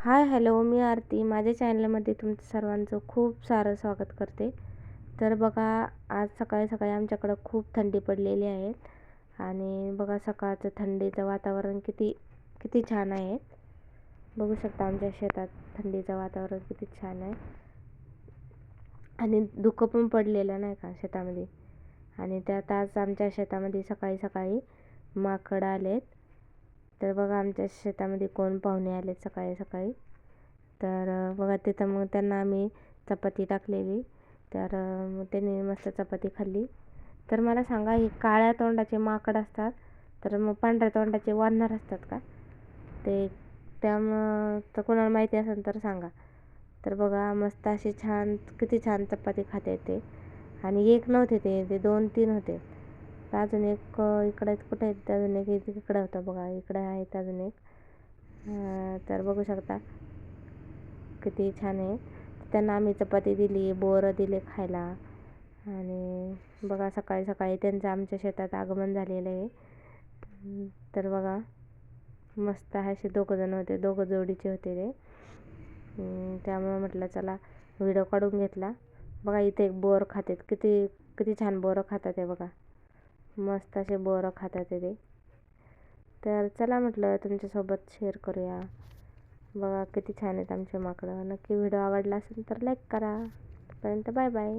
Hi hello मी आरती. माझ्या चॅनलमध्ये तुमचं सर्वांचं खूप सारं स्वागत करते. तर बघा आज सकाळी सकाळी आमच्याकडं खूप थंडी पडलेली आहे आणि बघा सकाळचं थंडीचं वातावरण किती किती छान आहे. बघू शकता आमच्या शेतात थंडीचं वातावरण किती छान आहे. आणि धुकं पण पडलेलं नाही का शेतामध्ये. आणि त्यात आज आमच्या शेतामध्ये सकाळी सकाळी माकड आलेत. तर बघा आमच्या शेतामध्ये कोण पाहुणे आले सकाळी सकाळी? तर बघा तिथं मग त्यांना आम्ही चपाती टाकलेली. तर त्यांनी मस्त चपाती खाल्ली. तर मला सांगा ही काळ्या तोंडाचे माकड असतात तर मग पांढऱ्या तोंडाचे वानर असतात का? ते त्यामुळं तर कोणाला माहिती असेल तर सांगा. तर बघा मस्त अशी छान किती छान चपाती खाते ते. आणि एक नव्हते ते ते दोन तीन होते. तर अजून एक इकडे कुठे आहेत? अजून एक इकडे होतं बघा. इकडे आहेत अजून एक. तर बघू शकता किती छान आहे. त्यांना आम्ही चपाती दिली बोरं दिले खायला. आणि बघा सकाळी सकाळी त्यांचं आमच्या शेतात आगमन झालेलं आहे. तर बघा मस्त असे दोघंजण होते. दोघं जोडीचे होते ते. त्यामुळं म्हटलं चला व्हिडिओ काढून घेतला. बघा इथे एक बोर खातात. किती किती छान बोरं खातात आहे बघा. मस्त असे बोरं खातात ते. तर चला म्हटलं तुमच्यासोबत शेअर करूया. बघा किती छान आहेत आमचे माकडं. नक्की व्हिडिओ आवडला असेल तर लाईक करा. तोपर्यंत बाय बाय